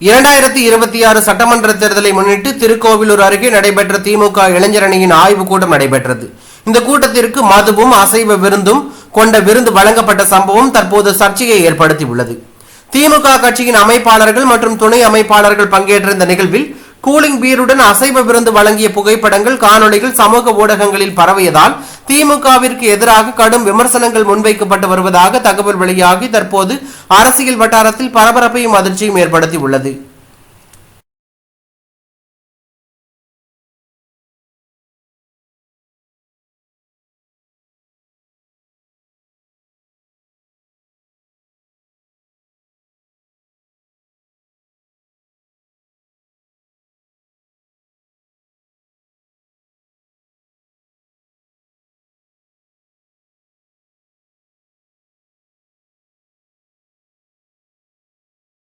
இரண்டாயிரத்தி இருபத்தி ஆறு சட்டமன்ற தேர்தலை முன்னிட்டு திருக்கோவிலூர் அருகே நடைபெற்ற திமுக இளைஞரணியின் ஆய்வுக் கூட்டம் நடைபெற்றது. இந்த கூட்டத்திற்கு மதுவும் அசைவ விருந்தும் கொண்ட விருந்து வழங்கப்பட்ட சம்பவம் தற்போது சர்ச்சையை ஏற்படுத்தியுள்ளது. திமுக கட்சியின் அமைப்பாளர்கள் மற்றும் துணை அமைப்பாளர்கள் பங்கேற்ற இந்த நிகழ்வில் கூலிங் பீருடன் அசைவ விருந்து வழங்கிய புகைப்படங்கள் காணொளிகள் சமூக ஊடகங்களில் பரவியதால் திமுகவிற்கு எதிராக கடும் விமர்சனங்கள் முன்வைக்கப்பட்டு வருவதாக தகவல் வெளியாகி தற்போது அரசியல் வட்டாரத்தில் பரபரப்பையும் அதிர்ச்சியும் ஏற்படுத்தி உள்ளது